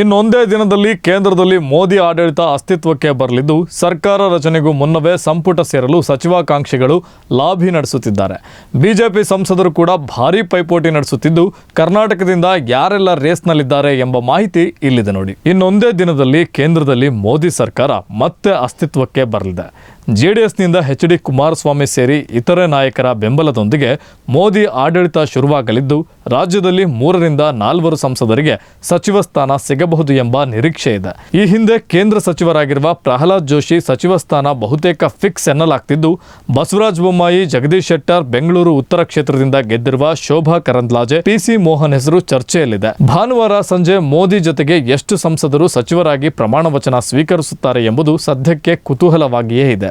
ಇನ್ನೊಂದೇ ದಿನದಲ್ಲಿ ಕೇಂದ್ರದಲ್ಲಿ ಮೋದಿ ಆಡಳಿತ ಅಸ್ತಿತ್ವಕ್ಕೆ ಬರಲಿದ್ದು, ಸರ್ಕಾರ ರಚನೆಗೂ ಮುನ್ನವೇ ಸಂಪುಟ ಸೇರಲು ಸಚಿವಾಕಾಂಕ್ಷಿಗಳು ಲಾಭಿ ನಡೆಸುತ್ತಿದ್ದಾರೆ. ಬಿಜೆಪಿ ಸಂಸದರು ಕೂಡ ಭಾರೀ ಪೈಪೋಟಿ ನಡೆಸುತ್ತಿದ್ದು, ಕರ್ನಾಟಕದಿಂದ ಯಾರೆಲ್ಲ ರೇಸ್ನಲ್ಲಿದ್ದಾರೆ ಎಂಬ ಮಾಹಿತಿ ಇಲ್ಲಿದೆ ನೋಡಿ. ಇನ್ನೊಂದೇ ದಿನದಲ್ಲಿ ಕೇಂದ್ರದಲ್ಲಿ ಮೋದಿ ಸರ್ಕಾರ ಮತ್ತೆ ಅಸ್ತಿತ್ವಕ್ಕೆ ಬರಲಿದೆ. ಜೆಡಿಎಸ್ನಿಂದ ಎಚ್ ಡಿ ಕುಮಾರಸ್ವಾಮಿ ಸೇರಿ ಇತರೆ ನಾಯಕರ ಬೆಂಬಲದೊಂದಿಗೆ ಮೋದಿ ಆಡಳಿತ ಶುರುವಾಗಲಿದ್ದು, ರಾಜ್ಯದಲ್ಲಿ ಮೂರರಿಂದ ನಾಲ್ವರು ಸಂಸದರಿಗೆ ಸಚಿವ ಸ್ಥಾನ ಸಿಗಬಹುದು ಎಂಬ ನಿರೀಕ್ಷೆ ಇದೆ. ಈ ಹಿಂದೆ ಕೇಂದ್ರ ಸಚಿವರಾಗಿರುವ ಪ್ರಹ್ಲಾದ್ ಜೋಶಿ ಸಚಿವ ಸ್ಥಾನ ಬಹುತೇಕ ಫಿಕ್ಸ್ ಎನ್ನಲಾಗ್ತಿದ್ದು, ಬಸವರಾಜ ಬೊಮ್ಮಾಯಿ, ಜಗದೀಶ್ ಶೆಟ್ಟರ್, ಬೆಂಗಳೂರು ಉತ್ತರ ಕ್ಷೇತ್ರದಿಂದ ಗೆದ್ದಿರುವ ಶೋಭಾ ಕರಂದ್ಲಾಜೆ, ಪಿಸಿ ಮೋಹನ್ ಹೆಸರು ಚರ್ಚೆಯಲ್ಲಿದೆ. ಭಾನುವಾರ ಸಂಜೆ ಮೋದಿ ಜೊತೆಗೆ ಎಷ್ಟು ಸಂಸದರು ಸಚಿವರಾಗಿ ಪ್ರಮಾಣ ವಚನ ಸ್ವೀಕರಿಸುತ್ತಾರೆ ಎಂಬುದು ಸದ್ಯಕ್ಕೆ ಕುತೂಹಲವಾಗಿಯೇ ಇದೆ.